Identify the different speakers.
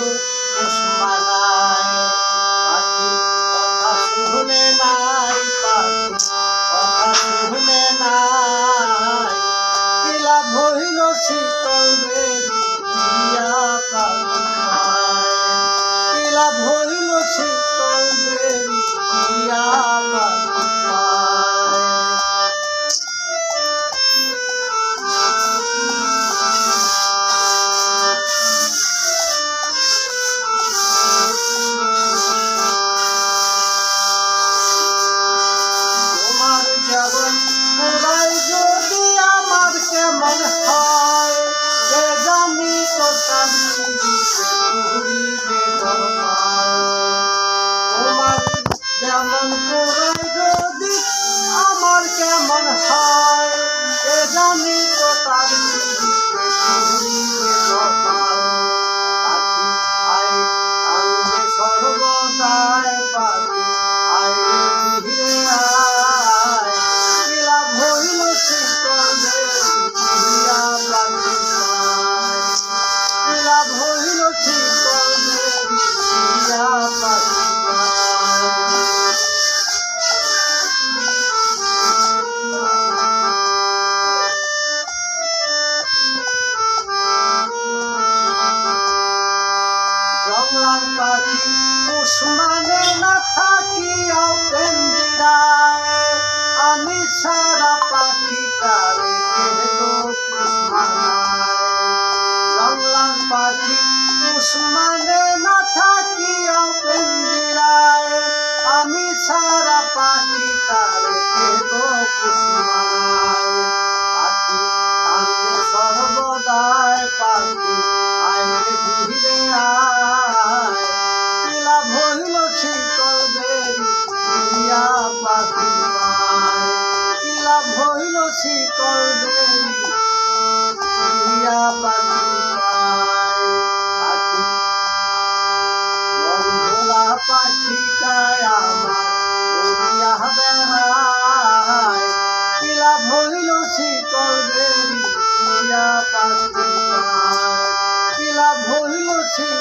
Speaker 1: Thank you. কেমন আমার কেমন হয়? পাখি উসমানে না থাকিয়াও প্রেম বিরায় আমি সারা পাখি তারে লংলাম পাখি উসমানে না থাকিয়াও প্রেম আমি সারা পাখি তারে কেহ শিকল দিয়া পাখি পাখি। মঙ্গলা পাখি গায় আমার উড়িয়া বেড়ায়। কিলা ভরিল পাখি কিলা ভরিল শিকল